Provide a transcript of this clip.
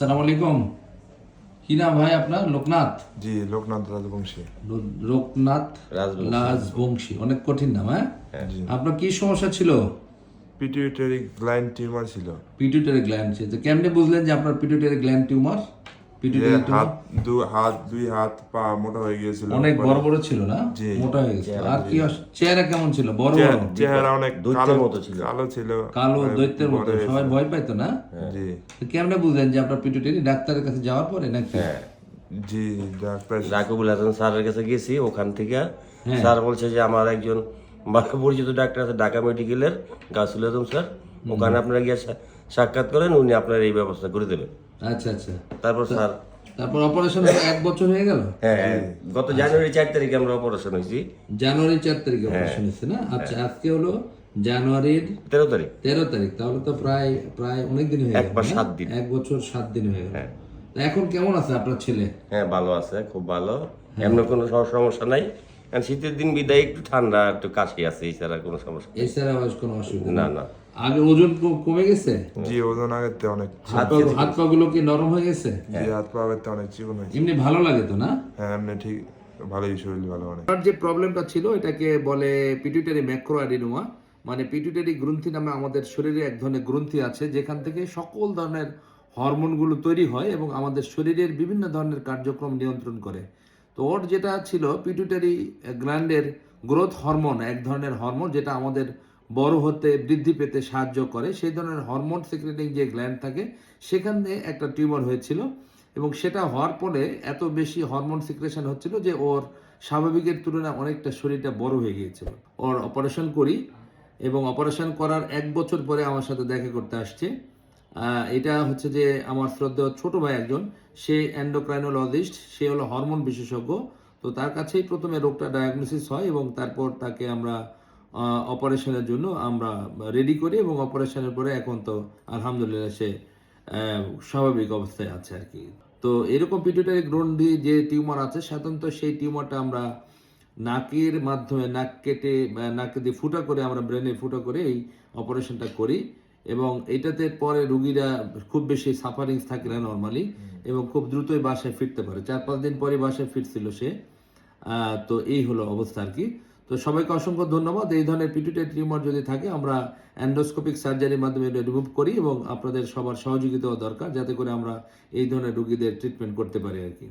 সালাম আলাইকুম। কি নাম ভাই আপনার? লোকনাথ? জি লোকনাথ রাজবংশী। লোকনাথ রাজবংশী। রাজবংশী। অনেক কঠিন নাম হ্যাঁ? আপনার কি সমস্যা ছিল? পিটিউটারি গ্ল্যান্ড টিউমার ছিল। পিটিউটারি গ্ল্যান্ড ছিল। তো কেমনে বুঝলেন যে আপনার পিটিউটারি গ্ল্যান্ড টিউমার যে পিটুইটারি হাত দু হাত দুই হাত পা মোটা হয়ে গিয়েছিল। অনেক বড় বড় ছিল না? মোটা হয়ে গেছে। আর কি চেহারা কেমন ছিল? বড় বড়? চেহারা- চেহারা অনেক কালো মতো ছিল। কালো ছিল। কালো দৈত্যের মতো। সবাই ভয় পাইতো না? জি। কেমনে বুঝলেন যে আপনার ডাক্তারের কাছে যাওয়ার পরে নাকি? হ্যাঁ। জি ডাক্তার রাকিবুল হাসান স্যারের কাছে গেছি ওখান থেকে। হ্যাঁ। স্যার বলছে যে আমার একজন পরিচিত ডাক্তার আছে ঢাকা মেডিকেলের গাছুল আজম স্যার। ওখানে আপনারা গিয়ে সাক্ষাৎ করেন উনি আপনার এই ব্যবস্থা করে দেবেন। আচ্ছা আচ্ছা। তারপর স্যার তারপর অপারেশন এক বছর হয়ে গেল? হ্যাঁ হ্যাঁ, গত জানুয়ারি চার তারিখে আমরা অপারেশন হয়েছি। জানুয়ারি চার তারিখে হ্যাঁ। অপারেশন হয়েছে না? আচ্ছা আজকে হলো জানুয়ারির তেরো তারিখ। তেরো তারিখ। তাহলে তো প্রায় প্রায় অনেক দিন হয়ে গেল? সাত দিন। এক বছর সাত দিন হয়ে গেল। হ্যাঁ। এখন কেমন আছে আপনার ছেলে? হ্যাঁ ভালো আছে খুব ভালো। এমন কোনো সমস্যা নাই। কারণ শীতের দিন বিদায় একটু ঠান্ডা একটু কাশি আছে এছাড়া কোনো সমস্যা এছাড়া কোনো অসুবিধা না না। আগে ওজন কমে গেছে? জি ওজন আগের থেকে অনেক হাত পা হাত পা গুলো কি নরম হয়ে গেছে? জি হাত পা আগের থেকে অনেক চিকন হয়েছে এমনি ভালো লাগে তো না? হ্যাঁ এমনি ঠিক ভালোই শরীর ভালো অনেক। যে প্রবলেমটা ছিল এটাকে বলে পিটুইটারি ম্যাক্রো অ্যাডিনোমা মানে পিটুইটারি গ্রন্থি নামে আমাদের শরীরে এক ধরনের গ্রন্থি আছে যেখান থেকে সকল ধরনের হরমোনগুলো তৈরি হয় এবং আমাদের শরীরের বিভিন্ন ধরনের কার্যক্রম নিয়ন্ত্রণ করে। তো ওর যেটা ছিল পিটুইটারি গ্ল্যান্ডের গ্রোথ হরমোন এক ধরনের হরমোন যেটা আমাদের বড় হতে, বৃদ্ধি পেতে সাহায্য করে। সেই ধরনের হরমোন সিক্রেটিং যে গ্ল্যান্ড থাকে, সেখানে একটা টিউমার হয়েছিল এবং সেটা হওয়ার পরে এত বেশি হরমোন সিক্রেশন হচ্ছিল যে ওর স্বাভাবিকের তুলনায় অনেকটা শরীরটা বড় হয়ে গিয়েছিল। ওর অপারেশন করি এবং অপারেশন করার এক বছর পরে আমার সাথে দেখা করতে আসছে। এটা হচ্ছে যে আমার শ্রদ্ধেয় ছোট ভাই একজন, সে অ্যান্ডোক্রাইনোলজিস্ট সে হলো হরমোন বিশেষজ্ঞ। তো তার কাছেই প্রথমে রোগটা ডায়াগনোসিস হয় এবং তারপর তাকে আমরা অপারেশনের জন্য আমরা রেডি করি এবং অপারেশনের পরে এখন তো আলহামদুলিল্লাহ সে স্বাভাবিক অবস্থায় আছে আর কি। তো এরকম পিটুইটারি গ্রন্থি যে টিউমার আছে সাধারণত সেই টিউমারটা আমরা নাকের মাধ্যমে নাক কেটে নাকে দিয়ে ফুটা করে আমরা ব্রেনে ফুটা করে এই অপারেশনটা করি এবং এটাতে পরে রুগীরা খুব বেশি সাফারিংস থাকে না নর্মালি এবং খুব দ্রুতই বাসায় ফিরতে পারে। চার পাঁচ দিন পরে বাসায় ফিরছিল সে। তো এই হলো অবস্থা আর কি। তো সবাইকে অসংখ্য ধন্যবাদ। এই ধরনের পিটুটের টিউমার যদি থাকে, আমরা অ্যান্ডোস্কোপিক সার্জারির মাধ্যমে এটা রিমুভ করি এবং আপনাদের সবার সহযোগিতাও দরকার, যাতে করে আমরা এই ধরনের রুগীদের ট্রিটমেন্ট করতে পারি আর কি।